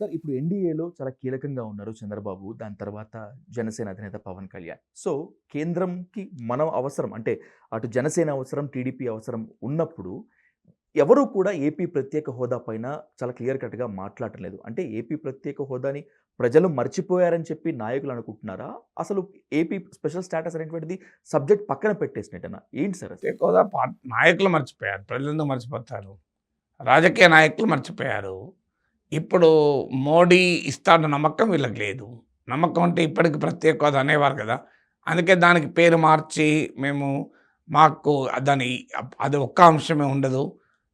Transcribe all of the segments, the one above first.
Sir ఇప్పుడు ఎన్డీఏలో చాలా కీలకంగా ఉన్నారు చంద్రబాబు. దాని తర్వాత జనసేన అధినేత పవన్ కళ్యాణ్. సో, కేంద్రంకి మనం అవసరం అంటే అటు జనసేన అవసరం, టీడీపీ అవసరం ఉన్నప్పుడు ఎవరూ కూడా ఏపీ ప్రత్యేక హోదా పైన చాలా క్లియర్ కట్‌గా మాట్లాడటం లేదు. అంటే ఏపీ ప్రత్యేక హోదాని ప్రజలు మర్చిపోయారని చెప్పి నాయకులు అనుకుంటున్నారా? అసలు ఏపీ స్పెషల్ స్టేటస్ అనేటువంటిది సబ్జెక్ట్ పక్కన పెట్టేసినట్టేనా? ఏంటి సార్ ప్రత్యేక హోదా నాయకులు మర్చిపోయారు. ప్రజలందరూ మర్చిపోతారు? రాజకీయ నాయకులు మర్చిపోయారు. ఇప్పుడు మోడీ ఇస్తాడు నమ్మకం వీళ్ళకి లేదు. నమ్మకం అంటే ఇప్పటికి ప్రత్యేక హోదా అనేవారు కదా! అందుకే దానికి పేరు మార్చి మేము మాకు దాని అది ఒక్క అంశమే ఉండదు.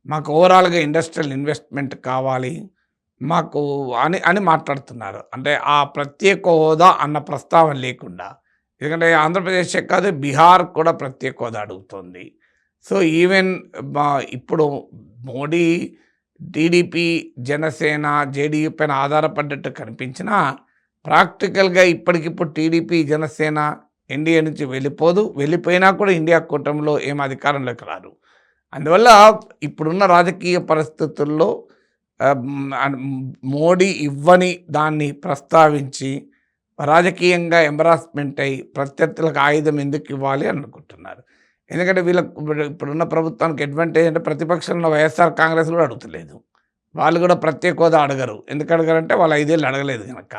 మాకు ఓవరాల్‌గా ఇండస్ట్రియల్ ఇన్వెస్ట్‌మెంట్ కావాలి. మాకు అని అని మాట్లాడుతున్నారు. అంటే ఆ ప్రత్యేక హోదా అన్న ప్రస్తావన లేకుండా. ఎందుకంటే ఆంధ్రప్రదేశే కాదు బీహార్ కూడా ప్రత్యేక హోదా అడుగుతోంది. సో, ఈవెన్ మా ఇప్పుడు మోడీ, టీడీపీ, జనసేన, జేడీయూ పైన ఆధారపడ్డట్టు కనిపించినా ప్రాక్టికల్‌గా ఇప్పటికిప్పుడు టీడీపీ, జనసేన ఎన్డీఏ నుంచి వెళ్ళిపోదు. వెళ్ళిపోయినా కూడా ఇండియా కూటమిలో ఏం అధికారంలోకి రారు. అందువల్ల ఇప్పుడున్న రాజకీయ పరిస్థితుల్లో మోడీ ఇవ్వని దాన్ని ప్రస్తావించి రాజకీయంగా ఎంబరాస్మెంట్ అయ్యి ప్రత్యర్థులకు ఆయుధం ఎందుకు ఇవ్వాలి అనుకుంటున్నారు. ఎందుకంటే వీళ్ళకు ఇప్పుడున్న ప్రభుత్వానికి అడ్వాంటేజ్ అంటే ప్రతిపక్షంలో వైఎస్ఆర్ కాంగ్రెస్ కూడా అడుగుతలేదు. వాళ్ళు కూడా ప్రత్యేక హోదా అడగరు. ఎందుకు అడగరంటే వాళ్ళు ఐదేళ్ళు అడగలేదు కనుక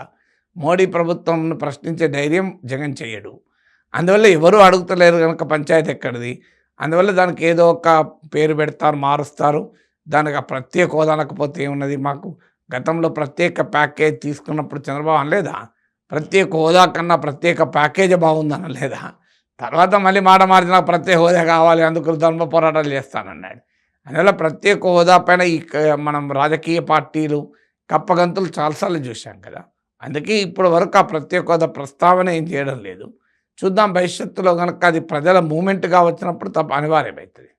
మోడీ ప్రభుత్వంను ప్రశ్నించే ధైర్యం జగన్ చేయడు. అందువల్ల ఎవరు అడుగుతలేరు కనుక పంచాయతీ ఎక్కడిది? అందువల్ల దానికి ఏదో ఒక పేరు పెడతారు, మారుస్తారు. దానికి ఆ ప్రత్యేక హోదా అనకపోతే ఏమున్నది మాకు గతంలో ప్రత్యేక ప్యాకేజ్ తీసుకున్నప్పుడు చంద్రబాబు అనలేదా? ప్రత్యేక హోదా కన్నా ప్రత్యేక ప్యాకేజే బాగుందనలేదా తర్వాత మళ్ళీ మాట మార్చిన నాకు ప్రత్యేక హోదా కావాలి అందుకు ధర్మ పోరాటాలు చేస్తానన్నాడు. అందువల్ల ప్రత్యేక హోదా పైన ఈ క మనం రాజకీయ పార్టీలు కప్పగంతులు చాలాసార్లు చూశాం కదా! అందుకే ఇప్పటి వరకు ఆ ప్రత్యేక హోదా ప్రస్తావన ఏం చేయడం లేదు. చూద్దాం భవిష్యత్తులో కనుక అది ప్రజల మూమెంట్గా వచ్చినప్పుడు తప్ప అనివార్యమవుతుంది